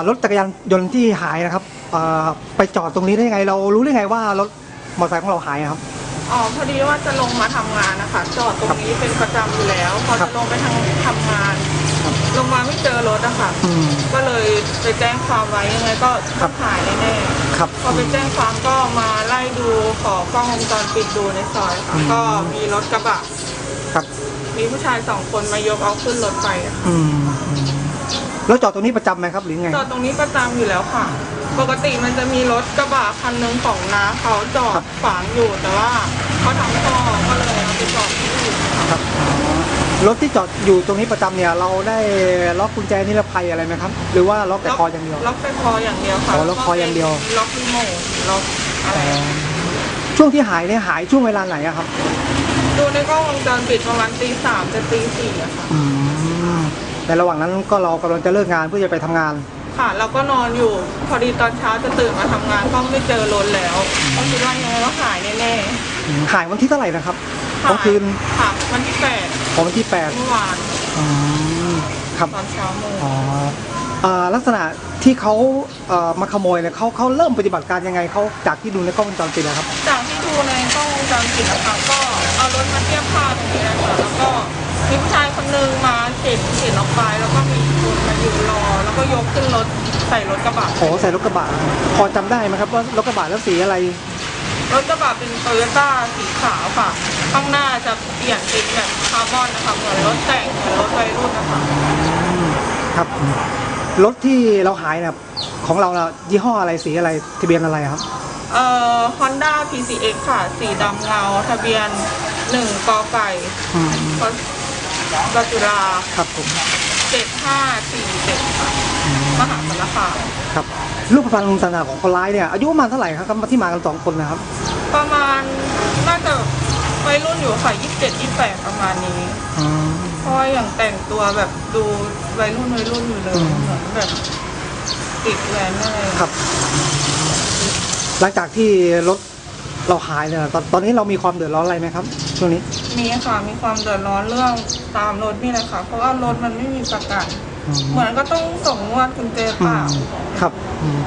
ครับเอ่อรถจักรยานยนต์ที่หายนะครับเอ่อไปจอดตรงนี้ได้ยังไง เรารู้ได้ไงว่ารถมอเตอร์ไซค์ของเราหายครับ อ๋อพอดีว่าจะลงมาทำงานนะคะจอดตรงนี้เป็นประจำอยู่แล้ว พอครัจะบลงไปทางทำงาน ครับ ลงมาไม่เจอรถอะค่ะ อืม ก็เลยไปแจ้งความไว้ยังไงก็ครับ หายแน่ครับ ๆพอไปแจ้งความก็มาไล่ดูขอกล้องวงจรปิดดูในซอยค่ะ อืม ก็มีรถกระบะ ครับมีผู้ชายสองคนมายกเอาขึ้นรถไปอะค่ะอืมอืม แล้วจอดตรงนี้ประจำไหมครับหรือไง จอดตรงนี้ประจำอยู่แล้วค่ะ ปกติมันจะมีรถกระบะคันหนึงของน้าเขาจอครัดบขวางอยู่แต่ว่าเขาทำท่อก็เลยเอาไปจอดที่อื่นครับอ๋อรถที่จอดอยู่ตรงนี้ประจำเนี่ย เราได้ล็อกกุญแจนิรภัยอะไรไหมครับ หรือว่าล็อกแต่คออย่างเดียว ล็อกแต่คออย่างเดียวค่ะอ๋อล็อกคออย่างเดียว ล็อกรีโมทล็อกอะไรอ๋อช่วงที่หายเนี่ยหายช่วงเวลาไหนอะครับ ดูในกล้องวงจรปิดประมาณตีสามจะตีสี่อะค่ะ อืม ในระหว่างนั้นก็เรากำลังจะเลิกงานเพื่อจะไปทำงาน ค่ะ เราก็นอนอยู่พอดีตอนเช้าจะตื่นมาทำงานก็ไม่เจอรถแล้วก็คิดว่ายังไงว่าหายแน่อืมหายวันที่เท่าไหร่นะครับๆกลางคืนค่ะวันที่แปดของวันที่แปดเมื่อวานอืมครับตอนเช้าโมงอ๋อเอ่อลักษณะที่เขาเอ่อมาขโมยเนี่ยเขาเขาเริ่มปฏิบัติการยังไงเขาจากที่ดูในกล้องวงจรปิดนะครับจากที่ดูในกล้องวงจรปิดนะคะก็เอารถมาเทียบท่าตรง ไปแล้วก็มีอีกคนมายืนรอ แล้วก็ยกขึ้นรถใส่รถกระบะโอ้ใส่รถกระบะพอจำได้ไหมครับว่ารถกระบะแล้วสีอะไร รถกระบะเป็นโตโยต้าสีขาวค่ะ ข้างหน้าจะเปลี่ยนเป็นแบบคาร์บอนนะคะเหมือนรถแต่งเหมือนรถวัยรุ่นนะคะครับ รถที่เราหายเนี่ยของเราน่ะยี่ห้ออะไรสีอะไรทะเบียนอะไรครับ เอ่อ Honda PCX ค่ะ สีดำเงาทะเบียนหนึ่งกอไก่อืม พ รจุฬาครับผมเจ็ดห้าสี่เจ็ดค่ะมหาสารคามครับรูปพรรณลักษณะของคนร้ายเนี่ยอายุประมาณเท่าไหร่ครับที่มากันสองคนนะครับ ประมาณน่าจะวัยรุ่นอยู่ค่ะยี่สิบเจ็ดยี่แปดประมาณนี้อืมเพราะว่าอย่างแต่งตัวแบบดูวัยรุ่นวัยรุ่นอยู่เลยอืมเหมือนแบบติดแหวนอะไรครับ หลังจากที่รถ เราหายเนี่ยตอนตอนนี้เรามีความเดือดร้อนอะไรไหมครับช่วงนี้มีค่ะมีความเดือดร้อนเรื่องตามรถนี่แหละค่ะ เพราะว่ารถมันไม่มีประกัน อืมเหมือนก็ต้องส่งงวดคุณเจเปล่าครับอืม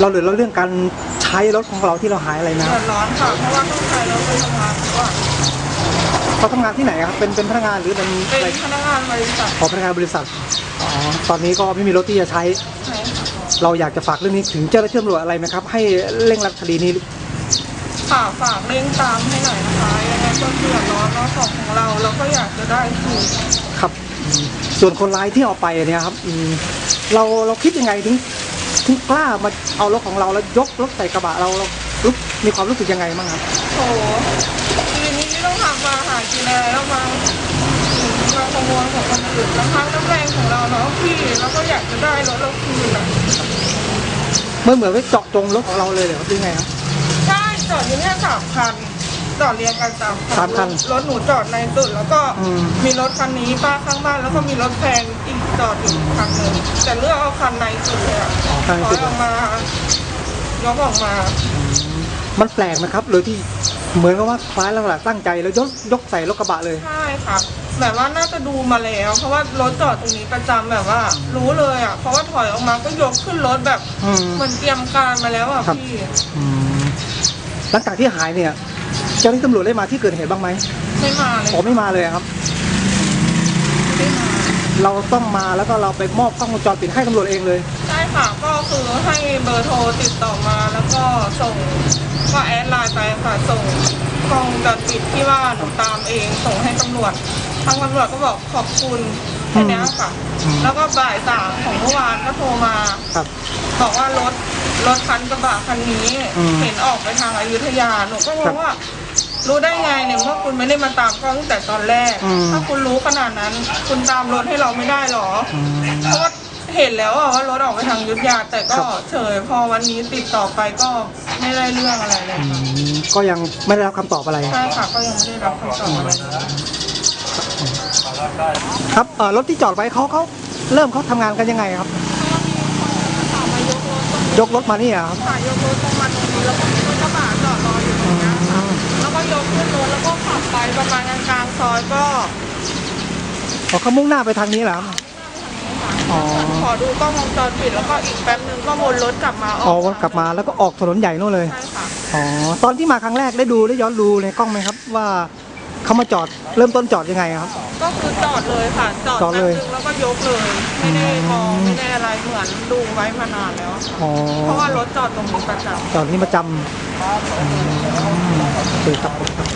เราเดือดร้อนเรื่องการใช้รถของเราที่เราหายอะไรนะเดือดร้อนค่ะเพราะว่าต้องใช้รถไปทำงานทุกวันเขาทำงานที่ไหนครับเป็นเป็นพนักงานหรือเป็นเป็อะไรนพนักงานบริษัทขอพนักงานบริษัทอ๋อตอนนี้ก็ไม่มีรถที่จะใช้ ใช่ค่ะเราอยากจะฝากเรื่องนี้ถึงเจ้าหน้าที่ตำรวจอะไรไหมครับ ให้เร่งรัดคดีนี้ ฝากฝากเร่งตามให้หน่อยนะคะยังไงก็เดือดร้อนเนาะของของเราเราก็อยากจะได้คืนครับอืมส่วนคนร้ายที่เอาไปเนี่ยครับอืมเราเราคิดยังไงถึงถึงกล้ามาเอารถของเราแล้วยกรถใส่กระบะเราเรารู้มีความรู้สึกยังไงบ้างครับโหชีวิตนี้ไม่ต้องทำมาหากินอะไรแล้วมามาขโมยของคนอื่นแล้วครั้งน้ำแรงของเราเนาะพี่แล้วก็อยากจะได้รถเราคืนอะเมื่อเหมือนว่าเจาะจงรถของเราเลยเหรอครับหรือไงครับใช่ จอดอยู่เนี่ยสามคันจอดเรียงกันสามคันสามคันรถหนูจอดในสุด แล้วก็อืม มีรถคันนี้ป้าข้างบ้านแล้วก็มีรถแพงอีกจอดอยู่คันหนึ่งแต่เลือกเอาคันในสุดเลยอะอ๋อคันในถอสุยดออกมายกออกมามันแปลกไหมครับเลยที่เหมือนกับว่าคล้ายแล้วแหละตั้งใจแล้วยกยกใส่รถกระบะเลย ใช่ค่ะแบบว่าน่าจะดูมาแล้ว เพราะว่ารถจอดตรงนี้ประจำแบบว่า รู้เลยอะเพราะว่าถอยออกมาก็ยกขึ้นรถแบบอืมเหมือนเตรียมการมาแล้วอะครับ พี่ อืม หลังจากที่หายเนี่ย เจ้าหน้าที่ตำรวจได้มาที่เกิดเหตุบ้างไหมไม่มาเลยอ๋อไม่มาเลยครับ ไม่มาเราต้องมาแล้วก็เราไปมอบกล้องวงจรปิดให้ตำรวจเองเลย ใช่ค่ะก็คือให้เบอร์โทรติดต่อมาแล้วก็ส่งก็แอดไลน์ไปค่ะส่งกล้องวงจรปิดที่ว่าหนูตามเองส่งให้ตำรวจทางตำรวจก็บอกขอบคุณ แค่เนี้ยค่ะอืมแล้วก็บ่ายสามของเมื่อวานก็โทรมา ครับ บอกว่ารถรถคันกระบะคันนี้ อืมเห็นออกไปทางอายุทยาหนูก็งครังบว่า รู้ได้ไงเนี่ยเมื่อคุณไม่ได้มาตามกล้องตั้งแต่ตอนแรก อืม ถ้าคุณรู้ขนาดนั้น คุณตามรถให้เราไม่ได้หรออืมเพราะว่าเห็นแล้วอะว่ารถออกไปทางอยุทธยา แต่ก็ครับเฉยพอวันนี้ติดต่อไปก็ไม่ได้เรื่องอะไรเลยอืค่ะมก็ยังไม่ได้รับคำตอบอะไร ใช่ค่ะก็ยังไม่ได้รับคำตอบอะไรเลย ครับเอ่อรถที่จอดไว้เขาเขาเริ่มเขาทำงานกันยังไงครับถามมายกรถยกรถมานี่เหรอครับ ค่ะยกรถลงมาตรงนี้แล้วก็มีรถกระบะจอดรออยู่ตรงเนี้ยค่ะแล้วก็ยกขึ้นรถแล้วก็ขับไปประมาณกลางๆซอยก็อ๋อเขามุ่งหน้าไปทางนี้เหรอครับ อ๋อ ขอดูกล้องวงจรปิดแล้วก็อีกแป๊บนึงก็วนรถกลับมาออ๋ออกวนกลับมาแล้วก็ออกถนนใหญ่นู่นเลย ใช่ค่ะอ๋อ ตอนที่มาครั้งแรกได้ดูได้ย้อนดูในกล้องไหมครับ ว่า เขามาจอดเริ่มต้นจอดยังไงครับ ก็คือจอดเลยค่ะ จอดจอดแป๊บเลยนึงแล้วก็ยกเลย ไม่ได้มองไม่ได้อะไรเหมือนดูไว้มานานแล้วค่ะอ๋อเพราะว่ารถจอดตรงนี้ประจำ จอดนี่ประจำอืมโอเคครับผมครับ